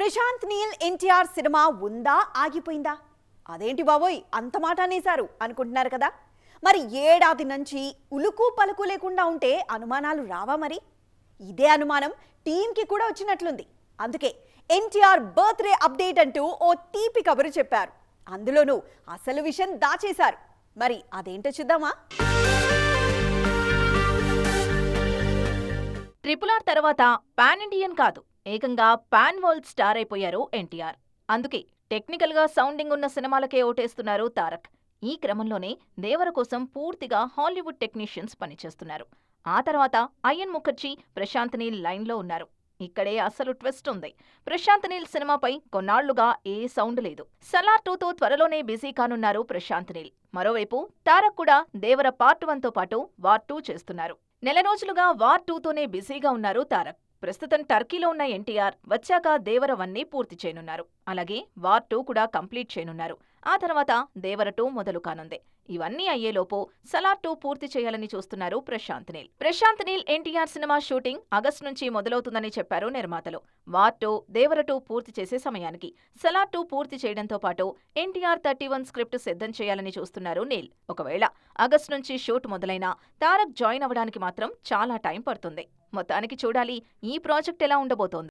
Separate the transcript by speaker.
Speaker 1: Prashanth Neel NTR cinema ఉందా? ఆగిపోయిందా? అదేంటి బాబోయ్? అంత మాట అనేశారు అనుకుంటున్నారు కదా. మరి ఏడాది నుంచి ఉలుకు పలుకు లేకుండా ఉంటే అనుమానాలు రావా మరి? ఇదే అనుమానం టీంకి కూడా వచ్చినట్లుంది. అందుకే ఎన్టీఆర్ బర్త్డే అప్డేట్ అంటూ ఓ తీపి కబురు చెప్పారు. అందులోనూ అసలు విషయం దాచేశారు. మరి అదేంటో చూద్దామా?
Speaker 2: ట్రిపుల్ ఆర్ తర్వాత పాన్ ఇండియన్ కాదు. ఏకంగా పాన్ వరల్డ్ స్టార్ అయిపోయారు ఎన్టీఆర్. అందుకే టెక్నికల్గా సౌండింగ్ ఉన్న సినిమాలకే ఓటేస్తున్నారు తారక్. ఈ క్రమంలోనే దేవర కోసం పూర్తిగా హాలీవుడ్ టెక్నీషియన్స్ పనిచేస్తున్నారు. ఆ తర్వాత అయ్యన్ ముఖర్జీ ప్రశాంత్ నీల్ లైన్లో ఉన్నారు. ఇక్కడే అసలు ట్విస్ట్ ఉంది. ప్రశాంత్ నీల్ సినిమాపై కొన్నాళ్ళుగా ఏ సౌండ్ లేదు. సలార్ టూతో త్వరలోనే బిజీ కానున్నారు ప్రశాంత్ నీల్. మరోవైపు తారక్ కూడా దేవర పార్ట్ వన్తో పాటు వార్ టూ చేస్తున్నారు. నెల రోజులుగా వార్ టూతోనే బిజీగా ఉన్నారు తారక్. ప్రస్తుతం టర్కీలో ఉన్న ఎన్టీఆర్ వచ్చాక దేవరవన్నీ పూర్తి చేయనున్నారు. అలాగే వార్ టూ కూడా కంప్లీట్ చేయనున్నారు. ఆ తర్వాత దేవర టూ మొదలు కానుంది. ఇవన్నీ అయ్యేలోపు సలార్ టూ పూర్తి చేయాలని చూస్తున్నారు ప్రశాంత్ నీల్. ప్రశాంత్ నీల్ ఎన్టీఆర్ సినిమా షూటింగ్ ఆగస్టు నుంచి మొదలవుతుందని చెప్పారు నిర్మాతలు. వార్ టూ దేవర టూ పూర్తి చేసే సమయానికి సలార్ టూ పూర్తి చేయడంతో పాటు ఎన్టీఆర్ థర్టీ వన్ స్క్రిప్ట్ సిద్ధం చేయాలని చూస్తున్నారు నీల్. ఒకవేళ ఆగస్టు నుంచి షూట్ మొదలైనా తారక్ జాయిన్ అవ్వడానికి మాత్రం చాలా టైం పడుతుంది. మొత్తానికి చూడాలి ఈ ప్రాజెక్ట్ ఎలా ఉండబోతోంది.